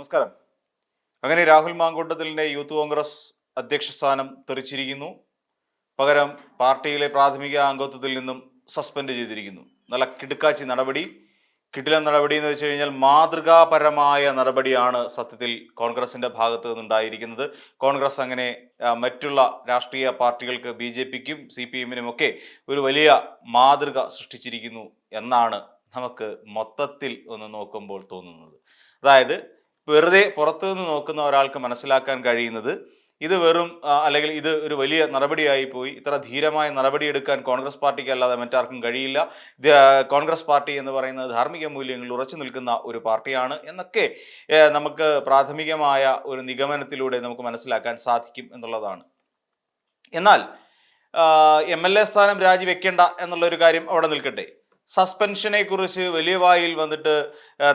നമസ്കാരം. അങ്ങനെ രാഹുൽ മാങ്കൂട്ടത്തിലിന്റെ യൂത്ത് കോൺഗ്രസ് അധ്യക്ഷ സ്ഥാനം തെറിച്ചിരിക്കുന്നു. പകരം പാർട്ടിയിലെ പ്രാഥമിക അംഗത്വത്തിൽ നിന്നും സസ്പെൻഡ് ചെയ്തിരിക്കുന്നു. നല്ല കിടുക്കാച്ചി നടപടി. കിടില നടപടി എന്ന് വെച്ച് കഴിഞ്ഞാൽ മാതൃകാപരമായ നടപടിയാണ് സത്യത്തിൽ കോൺഗ്രസിന്റെ ഭാഗത്ത് നിന്നുണ്ടായിരിക്കുന്നത്. കോൺഗ്രസ് അങ്ങനെ മറ്റുള്ള രാഷ്ട്രീയ പാർട്ടികൾക്ക് ബി ജെ പിക്കും സി പി എമ്മിനും ഒക്കെ ഒരു വലിയ മാതൃക സൃഷ്ടിച്ചിരിക്കുന്നു എന്നാണ് നമുക്ക് മൊത്തത്തിൽ ഒന്ന് നോക്കുമ്പോൾ തോന്നുന്നത്. അതായത് വെറുതെ പുറത്തുനിന്ന് നോക്കുന്ന ഒരാൾക്ക് മനസ്സിലാക്കാൻ കഴിയുന്നത് ഇത് വെറും അല്ലെങ്കിൽ ഇത് ഒരു വലിയ നടപടിയായി പോയി ഇത്ര ധീരമായ നടപടിയെടുക്കാൻ കോൺഗ്രസ് പാർട്ടിക്ക് അല്ലാതെ മറ്റാർക്കും കഴിയില്ല. കോൺഗ്രസ് പാർട്ടി എന്ന് പറയുന്നത് ധാർമ്മിക മൂല്യങ്ങൾ ഉറച്ചു നിൽക്കുന്ന ഒരു പാർട്ടിയാണ് എന്നൊക്കെ നമുക്ക് പ്രാഥമികമായ ഒരു നിഗമനത്തിലൂടെ നമുക്ക് മനസ്സിലാക്കാൻ സാധിക്കും എന്നുള്ളതാണ്. എന്നാൽ എം എൽ എ സ്ഥാനം രാജിവെക്കേണ്ട എന്നുള്ളൊരു കാര്യം അവിടെ നിൽക്കട്ടെ. സസ്പെൻഷനെ കുറിച്ച് വലിയ വായിൽ വന്നിട്ട്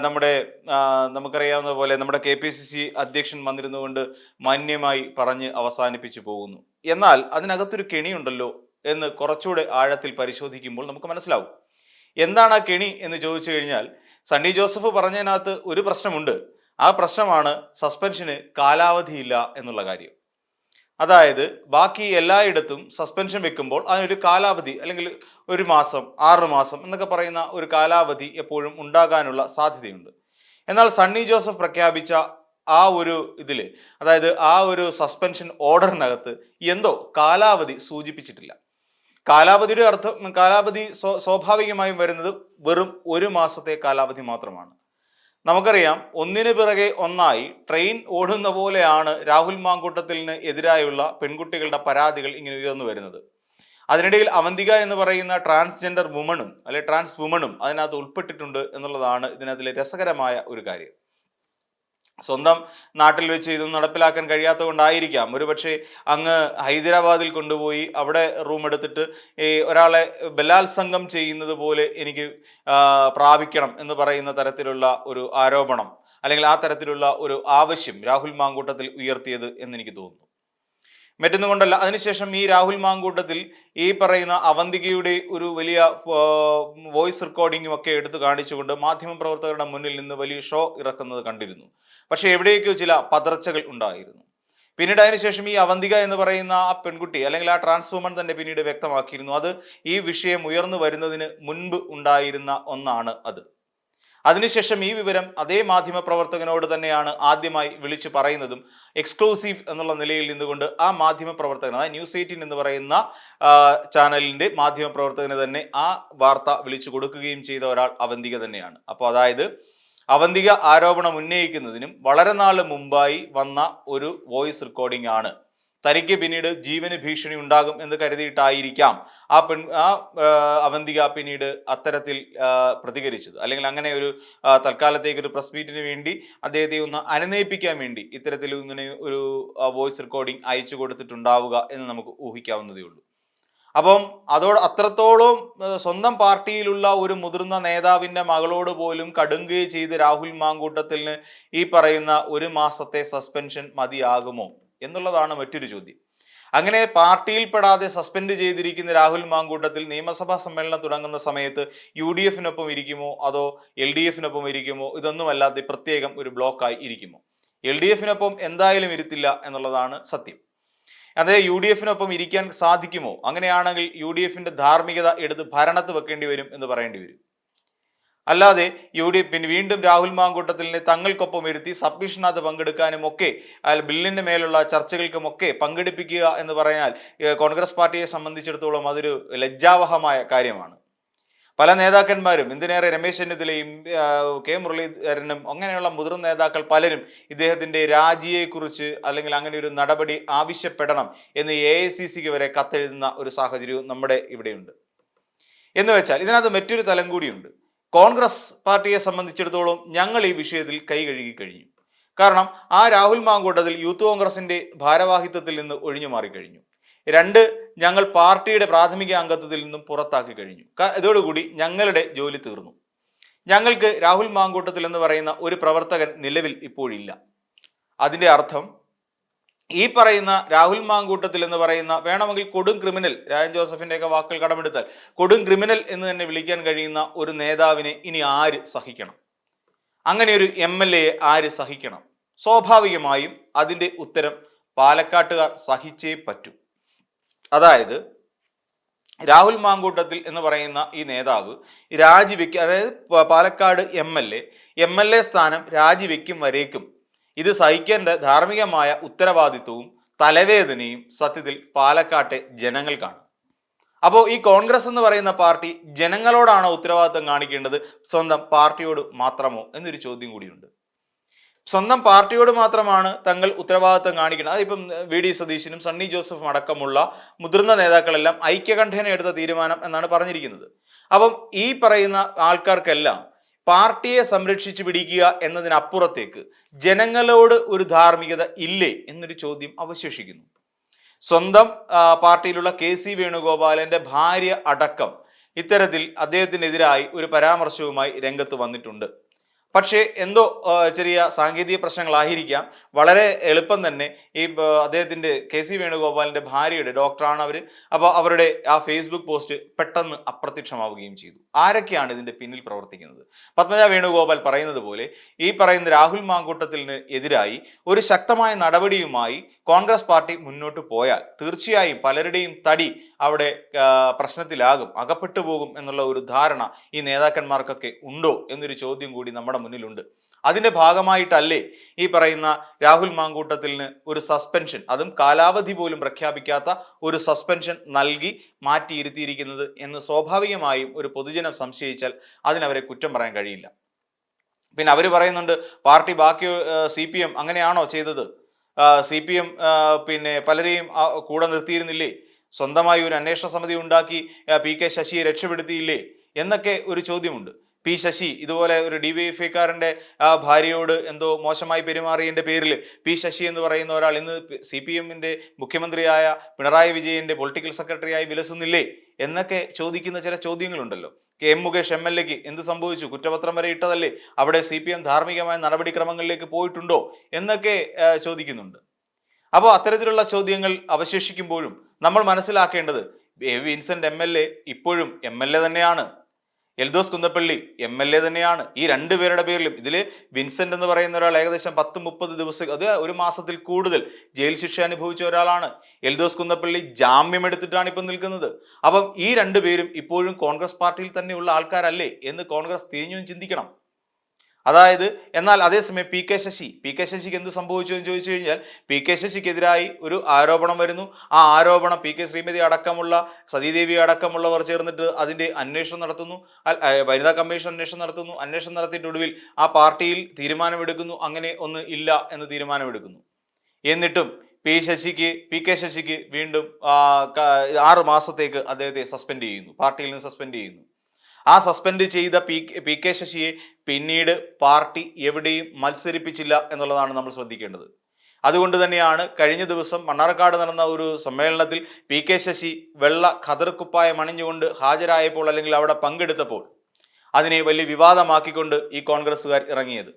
നമ്മുടെ നമുക്കറിയാവുന്ന പോലെ നമ്മുടെ കെ പി സി സി അധ്യക്ഷൻ വന്നിരുന്നുകൊണ്ട് മാന്യമായി പറഞ്ഞ് അവസാനിപ്പിച്ചു പോകുന്നു. എന്നാൽ അതിനകത്തൊരു കെണിയുണ്ടല്ലോ എന്ന് കുറച്ചുകൂടെ ആഴത്തിൽ പരിശോധിക്കുമ്പോൾ നമുക്ക് മനസ്സിലാവും. എന്താണ് ആ കെണി എന്ന് ചോദിച്ചു കഴിഞ്ഞാൽ സണ്ണി ജോസഫ് പറഞ്ഞതിനകത്ത് ഒരു പ്രശ്നമുണ്ട്. ആ പ്രശ്നമാണ് സസ്പെൻഷന് കാലാവധിയില്ല എന്നുള്ള കാര്യം. അതായത് ബാക്കി എല്ലായിടത്തും സസ്പെൻഷൻ വെക്കുമ്പോൾ അതിനൊരു കാലാവധി അല്ലെങ്കിൽ ഒരു മാസം ആറ് മാസം എന്നൊക്കെ പറയുന്ന ഒരു കാലാവധി എപ്പോഴും ഉണ്ടാകാനുള്ള സാധ്യതയുണ്ട്. എന്നാൽ സണ്ണി ജോസഫ് പ്രഖ്യാപിച്ച ആ ഒരു ഇതിൽ അതായത് ആ ഒരു സസ്പെൻഷൻ ഓർഡറിനകത്ത് എന്തോ കാലാവധി സൂചിപ്പിച്ചിട്ടില്ല. കാലാവധിയുടെ അർത്ഥം കാലാവധി സ്വ- സ്വാഭാവികമായും വരുന്നത് വെറും ഒരു മാസത്തെ കാലാവധി മാത്രമാണ്. നമുക്കറിയാം ഒന്നിനു പിറകെ ഒന്നായി ട്രെയിൻ ഓടുന്ന പോലെയാണ് രാഹുൽ മാങ്കൂട്ടത്തിന് എതിരായുള്ള പെൺകുട്ടികളുടെ പരാതികൾ ഇങ്ങനെ ഉയർന്നു വരുന്നത്. അതിനിടയിൽ അവന്തിക എന്ന് പറയുന്ന ട്രാൻസ്ജെൻഡർ വുമണും അല്ലെ ട്രാൻസ് വുമണും അതിനകത്ത് ഉൾപ്പെട്ടിട്ടുണ്ട് എന്നുള്ളതാണ് ഇതിനകത്തിലെ രസകരമായ ഒരു കാര്യം. സ്വന്തം നാട്ടിൽ വെച്ച് ഇത് നടപ്പിലാക്കാൻ കഴിയാത്തത് കൊണ്ടായിരിക്കാം ഒരുപക്ഷെ അങ്ങ് ഹൈദരാബാദിൽ കൊണ്ടുപോയി അവിടെ റൂം എടുത്തിട്ട് ഈ ഒരാളെ ബലാത്സംഗം ചെയ്യുന്നത് പോലെ എനിക്ക് പ്രാപിക്കണം എന്ന് പറയുന്ന തരത്തിലുള്ള ഒരു ആരോപണം അല്ലെങ്കിൽ ആ തരത്തിലുള്ള ഒരു ആവശ്യം രാഹുൽ മാങ്കൂട്ടത്തിൽ ഉയർത്തിയത് എന്നെനിക്ക് തോന്നുന്നു. മറ്റൊന്നും കൊണ്ടല്ല അതിനുശേഷം ഈ രാഹുൽ മാങ്കൂട്ടത്തിൽ ഈ പറയുന്ന അവന്തികയുടെ ഒരു വലിയ വോയിസ് റെക്കോർഡിംഗും ഒക്കെ എടുത്തു കാണിച്ചുകൊണ്ട് മാധ്യമപ്രവർത്തകരുടെ മുന്നിൽ നിന്ന് വലിയ ഷോ ഇറക്കുന്നത് കണ്ടിരുന്നു. പക്ഷേ എവിടെയൊക്കെയോ ചില പതർച്ചകൾ ഉണ്ടായിരുന്നു. പിന്നീട് അതിനുശേഷം ഈ അവന്തിക എന്ന് പറയുന്ന ആ പെൺകുട്ടി അല്ലെങ്കിൽ ആ ട്രാൻസ്ഫോമൻ തന്നെ പിന്നീട് വ്യക്തമാക്കിയിരുന്നു. അത് ഈ വിഷയം ഉയർന്നു വരുന്നതിന് മുൻപ് ഉണ്ടായിരുന്ന ഒന്നാണ് അത്. അതിനുശേഷം ഈ വിവരം അതേ മാധ്യമ പ്രവർത്തകനോട് തന്നെയാണ് ആദ്യമായി വിളിച്ചു പറയുന്നതും എക്സ്ക്ലൂസീവ് എന്നുള്ള നിലയിൽ നിന്നുകൊണ്ട് ആ മാധ്യമ പ്രവർത്തകൻ അതായത് ന്യൂസ് എയ്റ്റീൻ എന്ന് പറയുന്ന ചാനലിന്റെ മാധ്യമ പ്രവർത്തകന് തന്നെ ആ വാർത്ത വിളിച്ചു കൊടുക്കുകയും ചെയ്ത ഒരാൾ അവന്തിക തന്നെയാണ്. അപ്പോൾ അതായത് അവന്തിക ആരോപണം ഉന്നയിക്കുന്നതിനും വളരെ നാൾ മുമ്പായി വന്ന ഒരു വോയിസ് റെക്കോർഡിംഗ് ആണ് തനിക്ക് പിന്നീട് ജീവന് ഭീഷണി ഉണ്ടാകും എന്ന് കരുതിയിട്ടായിരിക്കാം ആ പെൺ ആ അവന്തിക പിന്നീട് അത്തരത്തിൽ പ്രതികരിച്ചത്. അല്ലെങ്കിൽ അങ്ങനെ ഒരു തൽക്കാലത്തേക്ക് ഒരു പ്രസ് മീറ്റിന് വേണ്ടി അദ്ദേഹത്തെ ഒന്ന് അനുനയിപ്പിക്കാൻ വേണ്ടി ഇത്തരത്തിൽ ഇങ്ങനെ ഒരു വോയിസ് റെക്കോർഡിംഗ് അയച്ചു കൊടുത്തിട്ടുണ്ടാവുക എന്ന് നമുക്ക് ഊഹിക്കാവുന്നതേ ഉള്ളൂ. അപ്പം അതോട് അത്രത്തോളം സ്വന്തം പാർട്ടിയിലുള്ള ഒരു മുതിർന്ന നേതാവിന്റെ മകളോട് പോലും കടുങ്ക് ചെയ്ത് രാഹുൽ മാങ്കൂട്ടത്തിന് ഈ പറയുന്ന ഒരു മാസത്തെ സസ്പെൻഷൻ മതിയാകുമോ? എന്നുള്ളതാണ് മറ്റൊരു ചോദ്യം. അങ്ങനെ പാർട്ടിയിൽപ്പെടാതെ സസ്പെൻഡ് ചെയ്തിരിക്കുന്ന രാഹുൽ മാങ്കൂട്ടത്തിൽ നിയമസഭാ സമ്മേളനം തുടങ്ങുന്ന സമയത്ത് യു ഡി എഫിനൊപ്പം ഇരിക്കുമോ? അതോ എൽ ഡി എഫിനൊപ്പം ഇരിക്കുമോ? ഇതൊന്നുമല്ലാതെ പ്രത്യേകം ഒരു ബ്ലോക്കായി ഇരിക്കുമോ? എൽ ഡി എഫിനൊപ്പം എന്തായാലും ഇരുത്തില്ല എന്നുള്ളതാണ് സത്യം. അതേ യു ഡി എഫിനൊപ്പം ഇരിക്കാൻ സാധിക്കുമോ? അങ്ങനെയാണെങ്കിൽ യു ഡി എഫിന്റെ ധാർമ്മികത എടുത്ത് ഭരണത്ത് വെക്കേണ്ടി വരും എന്ന് പറയേണ്ടി വരും. അല്ലാതെ യു ഡി പിന്നെ വീണ്ടും രാഹുൽ മാങ്കൂട്ടത്തിലിനെ തങ്ങൾക്കൊപ്പം ഇരുത്തി സബ്മിഷനകത്ത് പങ്കെടുക്കാനും ഒക്കെ അയാൾ ബില്ലിന്റെ മേലുള്ള ചർച്ചകൾക്കും ഒക്കെ പങ്കെടുപ്പിക്കുക എന്ന് പറഞ്ഞാൽ കോൺഗ്രസ് പാർട്ടിയെ സംബന്ധിച്ചിടത്തോളം അതൊരു ലജ്ജാവഹമായ കാര്യമാണ്. പല നേതാക്കന്മാരും എന്തിനേറെ രമേശ് ചെന്നിത്തലയും കെ മുരളീധരനും അങ്ങനെയുള്ള മുതിർന്ന നേതാക്കൾ പലരും ഇദ്ദേഹത്തിന്റെ രാജിയെക്കുറിച്ച് അല്ലെങ്കിൽ അങ്ങനെ ഒരു നടപടി ആവശ്യപ്പെടണം എന്ന് എ വരെ കത്തെഴുതുന്ന ഒരു സാഹചര്യവും നമ്മുടെ ഇവിടെയുണ്ട്. എന്ന് വെച്ചാൽ ഇതിനകത്ത് മറ്റൊരു തലം കൂടിയുണ്ട്. കോൺഗ്രസ് പാർട്ടിയെ സംബന്ധിച്ചിടത്തോളം ഞങ്ങൾ ഈ വിഷയത്തിൽ കൈ കഴുകി കഴിഞ്ഞു. കാരണം ആ രാഹുൽ മാങ്കൂട്ടത്തിൽ യൂത്ത് കോൺഗ്രസിന്റെ ഭാരവാഹിത്വത്തിൽ നിന്ന് ഒഴിഞ്ഞു മാറിക്കഴിഞ്ഞു രണ്ട് ഞങ്ങൾ പാർട്ടിയുടെ പ്രാഥമിക അംഗത്വത്തിൽ നിന്നും പുറത്താക്കി കഴിഞ്ഞു. ഇതോടുകൂടി ഞങ്ങളുടെ ജോലി തീർന്നു. ഞങ്ങൾക്ക് രാഹുൽ മാങ്കൂട്ടത്തിൽ എന്ന് പറയുന്ന ഒരു പ്രവർത്തകൻ നിലവിൽ ഇപ്പോഴില്ല. അതിന്റെ അർത്ഥം ഈ പറയുന്ന രാഹുൽ മാങ്കൂട്ടത്തിൽ എന്ന് പറയുന്ന വേണമെങ്കിൽ കൊടും ക്രിമിനൽ രാജൻ ജോസഫിന്റെ ഒക്കെ വാക്കുകൾ കടമെടുത്താൽ കൊടും ക്രിമിനൽ എന്ന് തന്നെ വിളിക്കാൻ കഴിയുന്ന ഒരു നേതാവിനെ ഇനി ആര് സഹിക്കണം? അങ്ങനെ ഒരു എം എൽ എ ആര് സഹിക്കണം? സ്വാഭാവികമായും അതിന്റെ ഉത്തരം പാലക്കാട്ടുകാർ സഹിച്ചേ പറ്റൂ. അതായത് രാഹുൽ മാങ്കൂട്ടത്തിൽ എന്ന് പറയുന്ന ഈ നേതാവ് രാജിവെക്കും അതായത് Palakkad M L A M L A സ്ഥാനം രാജിവെക്കും വരേക്കും ഇത് സഹിക്കേണ്ട ധാർമ്മികമായ ഉത്തരവാദിത്വവും തലവേദനയും സത്യത്തിൽ പാലക്കാട്ടെ ജനങ്ങൾക്കാണ് അപ്പോൾ ഈ കോൺഗ്രസ് എന്ന് പറയുന്ന പാർട്ടി ജനങ്ങളോടാണോ ഉത്തരവാദിത്വം കാണിക്കേണ്ടത്? സ്വന്തം പാർട്ടിയോട് മാത്രമോ എന്നൊരു ചോദ്യം കൂടിയുണ്ട്. സ്വന്തം പാർട്ടിയോട് മാത്രമാണ് തങ്ങൾ ഉത്തരവാദിത്വം കാണിക്കുന്നത്. അതിപ്പം വി ഡി സതീശനും സണ്ണി ജോസഫും അടക്കമുള്ള മുതിർന്ന നേതാക്കളെല്ലാം ഐക്യകണ്ഠേന എടുത്ത തീരുമാനം എന്നാണ് പറഞ്ഞിരിക്കുന്നത്. അപ്പം ഈ പറയുന്ന ആൾക്കാർക്കെല്ലാം പാർട്ടിയെ സംരക്ഷിച്ചു പിടിക്കുക എന്നതിനപ്പുറത്തേക്ക് ജനങ്ങളോട് ഒരു ധാർമ്മികത ഇല്ലേ എന്നൊരു ചോദ്യം അവശേഷിക്കുന്നു. സ്വന്തം പാർട്ടിയിലുള്ള കെ സി വേണുഗോപാലന്റെ ഭാര്യ അടക്കം ഇത്തരത്തിൽ അദ്ദേഹത്തിനെതിരായി ഒരു പരാമർശവുമായി രംഗത്ത് വന്നിട്ടുണ്ട്. പക്ഷേ എന്തോ ചെറിയ സാങ്കേതിക പ്രശ്നങ്ങളായിരിക്കാം. വളരെ എളുപ്പം തന്നെ ഈ അദ്ദേഹത്തിന്റെ കെ സി വേണുഗോപാലിന്റെ ഭാര്യയുടെ ഡോക്ടറാണ് അവർ അപ്പോൾ അവരുടെ ആ ഫേസ്ബുക്ക് പോസ്റ്റ് പെട്ടെന്ന് അപ്രത്യക്ഷമാവുകയും ചെയ്തു. ആരൊക്കെയാണ് ഇതിന്റെ പിന്നിൽ പ്രവർത്തിക്കുന്നത്? പത്മജ വേണുഗോപാൽ പറയുന്നത് പോലെ ഈ പറയുന്ന രാഹുൽ മാങ്കൂട്ടത്തിന് എതിരായി ഒരു ശക്തമായ നടപടിയുമായി കോൺഗ്രസ് പാർട്ടി മുന്നോട്ട് പോയാൽ തീർച്ചയായും പലരുടെയും തടി അവിടെ പ്രശ്നത്തിലാകും അകപ്പെട്ടു പോകും എന്നുള്ള ഒരു ധാരണ ഈ നേതാക്കന്മാർക്കൊക്കെ ഉണ്ടോ എന്നൊരു ചോദ്യം കൂടി നമ്മുടെ മുന്നിലുണ്ട്. അതിന്റെ ഭാഗമായിട്ടല്ലേ ഈ പറയുന്ന രാഹുൽ മാങ്കൂട്ടത്തിന് ഒരു സസ്പെൻഷൻ അതും കാലാവധി പോലും പ്രഖ്യാപിക്കാത്ത ഒരു സസ്പെൻഷൻ നൽകി മാറ്റിയിരുത്തിയിരിക്കുന്നത് എന്ന് സ്വാഭാവികമായും ഒരു പൊതുജനം സംശയിച്ചാൽ അതിനവരെ കുറ്റം പറയാൻ കഴിയില്ല. പിന്നെ അവർ പറയുന്നുണ്ട് പാർട്ടി ബാക്കി സി പി എം അങ്ങനെയാണോ ചെയ്തത്? സി പി എം പിന്നെ പലരെയും കൂടെ നിർത്തിയിരുന്നില്ലേ? സ്വന്തമായി ഒരു അന്വേഷണ സമിതി ഉണ്ടാക്കി ആ, പി കെ ശശിയെ രക്ഷപ്പെടുത്തിയില്ലേ? എന്നൊക്കെ ഒരു ചോദ്യമുണ്ട്. പി ശശി ഇതുപോലെ ഒരു ഡി വൈ എഫ് ഐക്കാരന്റെ ഭാര്യയോട് എന്തോ മോശമായി പെരുമാറിയതിന്റെ പേരിൽ പി ശശി എന്ന് പറയുന്ന ഒരാൾ ഇന്ന് സി പി എമ്മിന്റെ മുഖ്യമന്ത്രിയായ പിണറായി വിജയന്റെ പൊളിറ്റിക്കൽ സെക്രട്ടറിയായി വിലസുന്നില്ലേ? എന്നൊക്കെ ചോദിക്കുന്ന ചില ചോദ്യങ്ങളുണ്ടല്ലോ. K M Mukesh M L എക്ക് എന്ത് സംഭവിച്ചു? കുറ്റപത്രം വരെ ഇട്ടതല്ലേ? അവിടെ സി പി എം ധാർമ്മികമായ നടപടിക്രമങ്ങളിലേക്ക് പോയിട്ടുണ്ടോ? എന്നൊക്കെ ചോദിക്കുന്നുണ്ട്. അപ്പോൾ അത്തരത്തിലുള്ള ചോദ്യങ്ങൾ അവശേഷിക്കുമ്പോഴും നമ്മൾ മനസ്സിലാക്കേണ്ടത് വിൻസെന്റ് എം എൽ എ ഇപ്പോഴും എം എൽ എ തന്നെയാണ്. Eldhose Kunnappilly M L A തന്നെയാണ്. ഈ രണ്ടു രണ്ടുപേരുടെ പേരിലും ഇതിൽ വിൻസെന്റ് എന്ന് പറയുന്ന ഒരാൾ ഏകദേശം പത്ത് മുപ്പത് ദിവസം അത് ഒരു മാസത്തിൽ കൂടുതൽ ജയിൽ ശിക്ഷ അനുഭവിച്ച ഒരാളാണ്. എൽദോസ് കുന്നപ്പള്ളി ജാമ്യം എടുത്തിട്ടാണ് ഇപ്പം നിൽക്കുന്നത്. അപ്പം ഈ രണ്ടുപേരും ഇപ്പോഴും കോൺഗ്രസ് പാർട്ടിയിൽ തന്നെയുള്ള ആൾക്കാരല്ലേ എന്ന് കോൺഗ്രസ് തിരിഞ്ഞും ചിന്തിക്കണം. അതായത് എന്നാൽ അതേസമയം P K Sasi P K ശശിക്ക് എന്ത് സംഭവിച്ചു എന്ന് ചോദിച്ചു കഴിഞ്ഞാൽ പി കെ ശശിക്കെതിരായി ഒരു ആരോപണം വരുന്നു. ആ ആരോപണം പി കെ ശ്രീമതി അടക്കമുള്ള സതീദേവി അടക്കമുള്ളവർ ചേർന്നിട്ട് അതിന്റെ അന്വേഷണം നടത്തുന്നു. വനിതാ കമ്മീഷൻ അന്വേഷണം നടത്തുന്നു. അന്വേഷണം നടത്തിയിട്ട് ഒടുവിൽ ആ പാർട്ടിയിൽ തീരുമാനമെടുക്കുന്നു. അങ്ങനെ ഒന്ന് ഇല്ല എന്ന് തീരുമാനമെടുക്കുന്നു. എന്നിട്ടും പി ശശിക്ക് പി കെ ശശിക്ക് വീണ്ടും ആറ് മാസത്തേക്ക് അദ്ദേഹത്തെ സസ്പെൻഡ് ചെയ്യുന്നു. പാർട്ടിയിൽ നിന്ന് സസ്പെൻഡ് ചെയ്യുന്നു. ആ സസ്പെൻഡ് ചെയ്ത പി പി കെ ശശിയെ പിന്നീട് പാർട്ടി എവിടെയും മത്സരിപ്പിച്ചില്ല എന്നുള്ളതാണ് നമ്മൾ ശ്രദ്ധിക്കേണ്ടത്. അതുകൊണ്ട് തന്നെയാണ് കഴിഞ്ഞ ദിവസം മണ്ണാർക്കാട് നടന്ന ഒരു സമ്മേളനത്തിൽ പി കെ ശശി വെള്ള ഖദർ അണിഞ്ഞുകൊണ്ട് ഹാജരായപ്പോൾ അല്ലെങ്കിൽ അവിടെ പങ്കെടുത്തപ്പോൾ അതിനെ വലിയ വിവാദമാക്കിക്കൊണ്ട് ഈ കോൺഗ്രസ്സുകാർ ഇറങ്ങിയത്.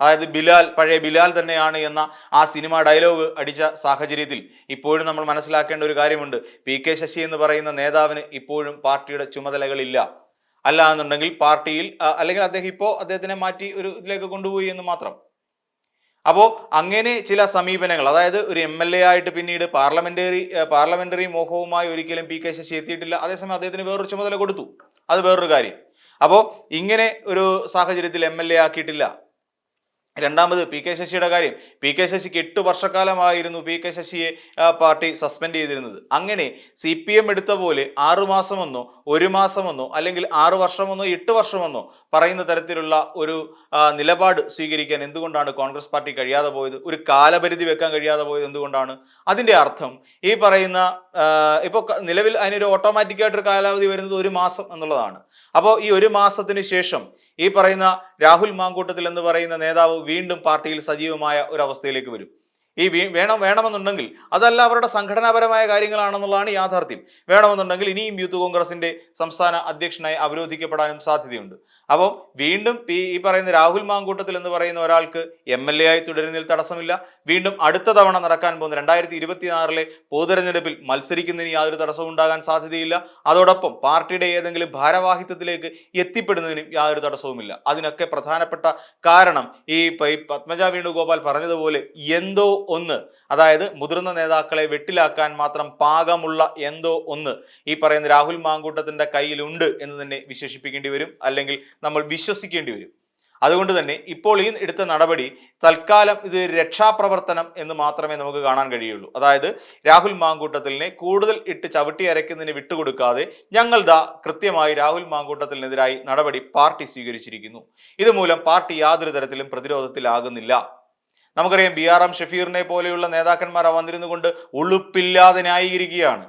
അതായത് ബിലാൽ പഴയ ബിലാൽ തന്നെയാണ് എന്ന ആ സിനിമ ഡയലോഗ് അടിച്ച സാഹചര്യത്തിൽ ഇപ്പോഴും നമ്മൾ മനസ്സിലാക്കേണ്ട ഒരു കാര്യമുണ്ട്. പി കെ ശശി എന്ന് പറയുന്ന നേതാവിന് ഇപ്പോഴും പാർട്ടിയുടെ ചുമതലകളില്ല. അല്ല എന്നുണ്ടെങ്കിൽ പാർട്ടിയിൽ അല്ലെങ്കിൽ അദ്ദേഹം ഇപ്പോൾ അദ്ദേഹത്തിനെ മാറ്റി ഒരു ഇതിലേക്ക് കൊണ്ടുപോയി എന്ന് മാത്രം. അപ്പോൾ അങ്ങനെ ചില സമീപനങ്ങൾ അതായത് ഒരു എം എൽ എ ആയിട്ട് പിന്നീട് പാർലമെന്ററി പാർലമെന്ററി മോഹവുമായി ഒരിക്കലും പി കെ ശശി എത്തിയിട്ടില്ല. അതേസമയം അദ്ദേഹത്തിന് വേറൊരു ചുമതല കൊടുത്തു. അത് വേറൊരു കാര്യം. അപ്പോൾ ഇങ്ങനെ ഒരു സാഹചര്യത്തിൽ എം എൽ എ ആക്കിയിട്ടില്ല. രണ്ടാമത് പി കെ ശശിയുടെ കാര്യം. പി കെ ശശിക്ക് എട്ട് വർഷക്കാലമായിരുന്നു പി കെ ശശിയെ പാർട്ടി സസ്പെൻഡ് ചെയ്തിരുന്നത്. അങ്ങനെ സി പി എം എടുത്ത പോലെ ആറു മാസമെന്നോ ഒരു മാസമെന്നോ അല്ലെങ്കിൽ ആറു വർഷമെന്നോ എട്ട് വർഷമെന്നോ പറയുന്ന തരത്തിലുള്ള ഒരു നിലപാട് സ്വീകരിക്കാൻ എന്തുകൊണ്ടാണ് കോൺഗ്രസ് പാർട്ടി കഴിയാതെ പോയത്? ഒരു കാലപരിധി വെക്കാൻ കഴിയാതെ പോയത് എന്തുകൊണ്ടാണ്? അതിന്റെ അർത്ഥം ഈ പറയുന്ന ഇപ്പോൾ നിലവിൽ അതിനൊരു ഓട്ടോമാറ്റിക് ആയിട്ടൊരു കാലാവധി വരുന്നത് ഒരു മാസം എന്നുള്ളതാണ്. അപ്പോൾ ഈ ഒരു മാസത്തിന് ശേഷം ഈ പറയുന്ന രാഹുൽ മാങ്കൂട്ടത്തിൽ എന്ന് പറയുന്ന നേതാവ് വീണ്ടും പാർട്ടിയിൽ സജീവമായ ഒരു അവസ്ഥയിലേക്ക് വരും. ഈ വേണം വേണമെന്നുണ്ടെങ്കിൽ അതല്ല അവരുടെ സംഘടനാപരമായ കാര്യങ്ങളാണെന്നുള്ളതാണ് യാഥാർത്ഥ്യം. വേണമെന്നുണ്ടെങ്കിൽ ഇനിയും യൂത്ത് കോൺഗ്രസിന്റെ സംസ്ഥാന അധ്യക്ഷനായി അവരോധിക്കപ്പെടാനും സാധ്യതയുണ്ട്. അപ്പോൾ വീണ്ടും പി ഈ പറയുന്ന രാഹുൽ മാങ്കൂട്ടത്തിൽ എന്ന് പറയുന്ന ഒരാൾക്ക് എം എൽ എ ആയി തുടരുന്നതിൽ തടസ്സമില്ല. വീണ്ടും അടുത്ത തവണ നടക്കാൻ പോകുന്ന രണ്ടായിരത്തി ഇരുപത്തിയാറിലെ പൊതുതെരഞ്ഞെടുപ്പിൽ മത്സരിക്കുന്നതിന് യാതൊരു തടസ്സവും ഉണ്ടാകാൻ സാധ്യതയില്ല. അതോടൊപ്പം പാർട്ടിയുടെ ഏതെങ്കിലും ഭാരവാഹിത്വത്തിലേക്ക് എത്തിപ്പെടുന്നതിനും യാതൊരു തടസ്സവുമില്ല. അതിനൊക്കെ പ്രധാനപ്പെട്ട കാരണം ഈ പത്മജ വേണുഗോപാൽ പറഞ്ഞതുപോലെ എന്തോ ഒന്ന് അതായത് മുതിർന്ന നേതാക്കളെ വെട്ടിലാക്കാൻ മാത്രം പാകമുള്ള എന്തോ ഒന്ന് ഈ പറയുന്ന രാഹുൽ മാങ്കൂട്ടത്തിന്റെ കയ്യിലുണ്ട് എന്ന് തന്നെ വിശേഷിപ്പിക്കേണ്ടി വരും അല്ലെങ്കിൽ നമ്മൾ വിശ്വസിക്കേണ്ടി വരും. അതുകൊണ്ട് തന്നെ ഇപ്പോൾ ഈ എടുത്ത നടപടി തൽക്കാലം ഇത് രക്ഷാപ്രവർത്തനം എന്ന് മാത്രമേ നമുക്ക് കാണാൻ കഴിയുള്ളൂ. അതായത് രാഹുൽ മാങ്കൂട്ടത്തിലിനെ കൂടുതൽ ഇട്ട് ചവിട്ടി അരയ്ക്കുന്നതിന് വിട്ടുകൊടുക്കാതെ ഞങ്ങൾ ദാ കൃത്യമായി രാഹുൽ മാങ്കൂട്ടത്തിനെതിരായി നടപടി പാർട്ടി സ്വീകരിച്ചിരിക്കുന്നു. ഇതുമൂലം പാർട്ടി യാതൊരു തരത്തിലും പ്രതിരോധത്തിലാകുന്നില്ല. നമുക്കറിയാം ബി ആർ എം ഷഫീറിനെ പോലെയുള്ള നേതാക്കന്മാർ വന്നിരുന്നു കൊണ്ട് ഉളുപ്പില്ലാതെ ന്യായീകരിക്കുകയാണ്.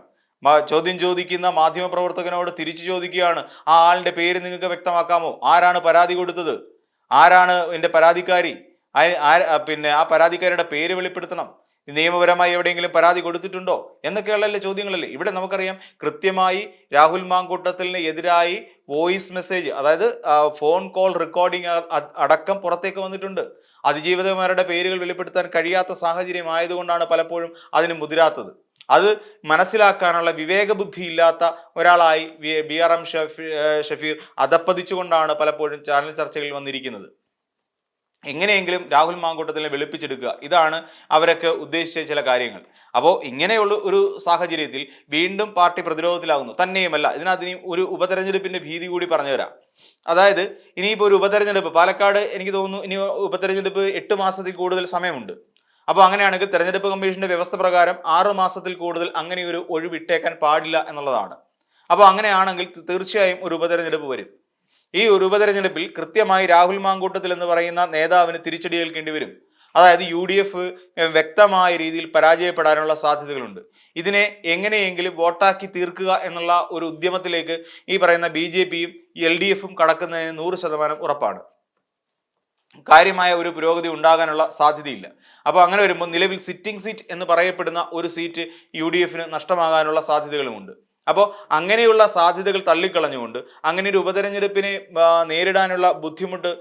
ചോദ്യം ചോദിക്കുന്ന മാധ്യമപ്രവർത്തകനോട് തിരിച്ചു ചോദിക്കുകയാണ്. ആ ആളിന്റെ പേര് നിങ്ങൾക്ക് വ്യക്തമാക്കാമോ? ആരാണ് പരാതി കൊടുത്തത്? ആരാണ് എന്റെ പരാതിക്കാരി? പിന്നെ ആ പരാതിക്കാരിയുടെ പേര് വെളിപ്പെടുത്തണം. നിയമപരമായി എവിടെയെങ്കിലും പരാതി കൊടുത്തിട്ടുണ്ടോ? എന്നൊക്കെയുള്ള ചോദ്യങ്ങളല്ലേ. ഇവിടെ നമുക്കറിയാം കൃത്യമായി രാഹുൽ മാങ്കൂട്ടത്തിന് എതിരായി വോയിസ് മെസ്സേജ് അതായത് ഫോൺ കോൾ റെക്കോർഡിംഗ് അടക്കം പുറത്തേക്ക് വന്നിട്ടുണ്ട്. അതിജീവിതമാരുടെ പേരുകൾ വെളിപ്പെടുത്താൻ കഴിയാത്ത സാഹചര്യം ആയതുകൊണ്ടാണ് പലപ്പോഴും അതിന് മുതിരാത്തത്. അത് മനസ്സിലാക്കാനുള്ള വിവേകബുദ്ധി ഇല്ലാത്ത ഒരാളായി ബി ആർ എം ഷഫീർ അധപ്പതിച്ചുകൊണ്ടാണ് പലപ്പോഴും ചാനൽ ചർച്ചകളിൽ വന്നിരിക്കുന്നത്. എങ്ങനെയെങ്കിലും രാഹുൽ മാങ്കൂട്ടത്തിനെ വെളുപ്പിച്ചെടുക്കുക. ഇതാണ് അവരൊക്കെ ഉദ്ദേശിച്ച ചില കാര്യങ്ങൾ. അപ്പോൾ ഇങ്ങനെയുള്ള ഒരു സാഹചര്യത്തിൽ വീണ്ടും പാർട്ടി പ്രതിരോധത്തിലാകുന്നു തന്നെയുമല്ല ഇതിനകത്ത് ഇനി ഒരു ഉപതെരഞ്ഞെടുപ്പിന്റെ ഭീതി കൂടി പറഞ്ഞു തരാം അതായത് ഇനിയിപ്പോൾ ഒരു ഉപതെരഞ്ഞെടുപ്പ് പാലക്കാട് എനിക്ക് തോന്നുന്നു ഇനി ഉപതെരഞ്ഞെടുപ്പ് എട്ട് മാസത്തിൽ കൂടുതൽ സമയമുണ്ട്. അപ്പോൾ അങ്ങനെയാണെങ്കിൽ തെരഞ്ഞെടുപ്പ് കമ്മീഷന്റെ വ്യവസ്ഥ പ്രകാരം ആറ് മാസത്തിൽ കൂടുതൽ അങ്ങനെ ഒരു ഒഴിവിട്ടേക്കാൻ പാടില്ല എന്നുള്ളതാണ്. അപ്പോൾ അങ്ങനെയാണെങ്കിൽ തീർച്ചയായും ഒരു ഉപതെരഞ്ഞെടുപ്പ് വരും. ഈ ഒരു ഉപതെരഞ്ഞെടുപ്പിൽ കൃത്യമായി രാഹുൽ മാങ്കൂട്ടത്തിൽ എന്ന് പറയുന്ന നേതാവിന് തിരിച്ചടി ഏൽക്കേണ്ടി വരും. അതായത് യു ഡി എഫ് വ്യക്തമായ രീതിയിൽ പരാജയപ്പെടാനുള്ള സാധ്യതകളുണ്ട്. ഇതിനെ എങ്ങനെയെങ്കിലും വോട്ടാക്കി തീർക്കുക എന്നുള്ള ഒരു ഉദ്യമത്തിലേക്ക് ഈ പറയുന്ന ബി ജെ പിയും എൽ ഡി എഫും കടക്കുന്നതിന് നൂറ് ശതമാനം ഉറപ്പാണ്. കാര്യമായ ഒരു പുരോഗതി ഉണ്ടാകാനുള്ള സാധ്യതയില്ല. അപ്പോൾ അങ്ങനെ വരുമ്പോൾ നിലവിൽ സിറ്റിംഗ് സീറ്റ് എന്ന് പറയപ്പെടുന്ന ഒരു സീറ്റ് യു ഡി എഫിന് നഷ്ടമാകാനുള്ള സാധ്യതകളുമുണ്ട്. അപ്പോൾ അങ്ങനെയുള്ള സാധ്യതകൾ തള്ളിക്കളഞ്ഞുകൊണ്ട് അങ്ങനെ ഒരു ഉപതെരഞ്ഞെടുപ്പിനെ നേരിടാനുള്ള ബുദ്ധിമുട്ട്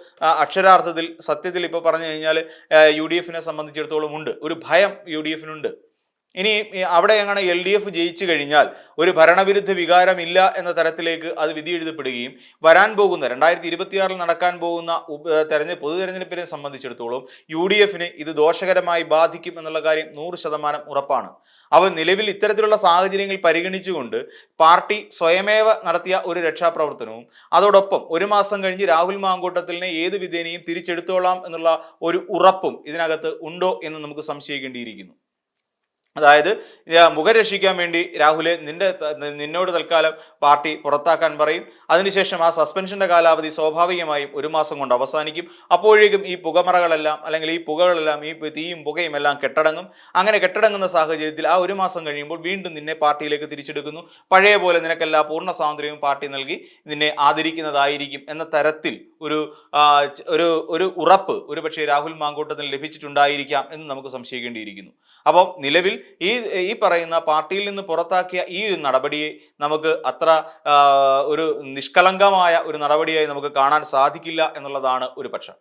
അക്ഷരാർത്ഥത്തിൽ സത്യത്തിൽ ഇപ്പോൾ പറഞ്ഞു കഴിഞ്ഞാൽ യു ഡി എഫിനെ സംബന്ധിച്ചിടത്തോളം ഉണ്ട്. ഒരു ഭയം യു ഡി എഫിനുണ്ട്. ഇനി അവിടെ എങ്ങനെ എൽ ഡി എഫ് ജയിച്ചു കഴിഞ്ഞാൽ ഒരു ഭരണവിരുദ്ധ വികാരമില്ല എന്ന തരത്തിലേക്ക് അത് വിധി എഴുതപ്പെടുകയും വരാൻ പോകുന്ന രണ്ടായിരത്തി ഇരുപത്തിയാറിൽ നടക്കാൻ പോകുന്ന തെരഞ്ഞെടുപ്പ് പൊതു തെരഞ്ഞെടുപ്പിനെ സംബന്ധിച്ചിടത്തോളം യു ഡി എഫിന് ഇത് ദോഷകരമായി ബാധിക്കും എന്നുള്ള കാര്യം നൂറ് ശതമാനം ഉറപ്പാണ്. അവ നിലവിൽ ഇത്തരത്തിലുള്ള സാഹചര്യങ്ങൾ പരിഗണിച്ചുകൊണ്ട് പാർട്ടി സ്വയമേവ നടത്തിയ ഒരു രക്ഷാപ്രവർത്തനവും അതോടൊപ്പം ഒരു മാസം കഴിഞ്ഞ് രാഹുൽ മാങ്കൂട്ടത്തിലിനെ ഏത് വിധേനയും തിരിച്ചെടുത്തോളാം എന്നുള്ള ഒരു ഉറപ്പും ഇതിനകത്ത് ഉണ്ടോ എന്ന് നമുക്ക് സംശയിക്കേണ്ടിയിരിക്കുന്നു. അതായത് മുഖം രക്ഷിക്കാൻ വേണ്ടി രാഹുലെ നിന്റെ നിന്നോട് തൽക്കാലം പാർട്ടി പുറത്താക്കാൻ പറയും. അതിനുശേഷം ആ സസ്പെൻഷന്റെ കാലാവധി സ്വാഭാവികമായും ഒരു മാസം കൊണ്ട് അവസാനിക്കും. അപ്പോഴേക്കും ഈ പുകമറകളെല്ലാം അല്ലെങ്കിൽ ഈ പുകകളെല്ലാം ഈ തീയും പുകയും എല്ലാം കെട്ടടങ്ങും. അങ്ങനെ കെട്ടടങ്ങുന്ന സാഹചര്യത്തിൽ ആ ഒരു മാസം കഴിയുമ്പോൾ വീണ്ടും നിന്നെ പാർട്ടിയിലേക്ക് തിരിച്ചെടുക്കുന്നു. പഴയ പോലെ നിനക്കെല്ലാ പൂർണ സ്വാതന്ത്ര്യവും പാർട്ടി നൽകി നിന്നെ ആദരിക്കുന്നതായിരിക്കും എന്ന തരത്തിൽ ഒരു ഒരു ഒരു ഉറപ്പ് ഒരു പക്ഷേ രാഹുൽ മാങ്കോട്ടത്തിന് ലഭിച്ചിട്ടുണ്ടായിരിക്കാം എന്ന് നമുക്ക് സംശയിക്കേണ്ടിയിരിക്കുന്നു. അപ്പോൾ നിലവിൽ ഈ ഈ പറയുന്ന പാർട്ടിയിൽ നിന്ന് പുറത്താക്കിയ ഈ ഒരു നടപടിയെ നമുക്ക് അത്ര ഒരു നിഷ്കളങ്കമായ ഒരു നടപടിയായി നമുക്ക് കാണാൻ സാധിക്കില്ല എന്നുള്ളതാണ് ഒരു പക്ഷം.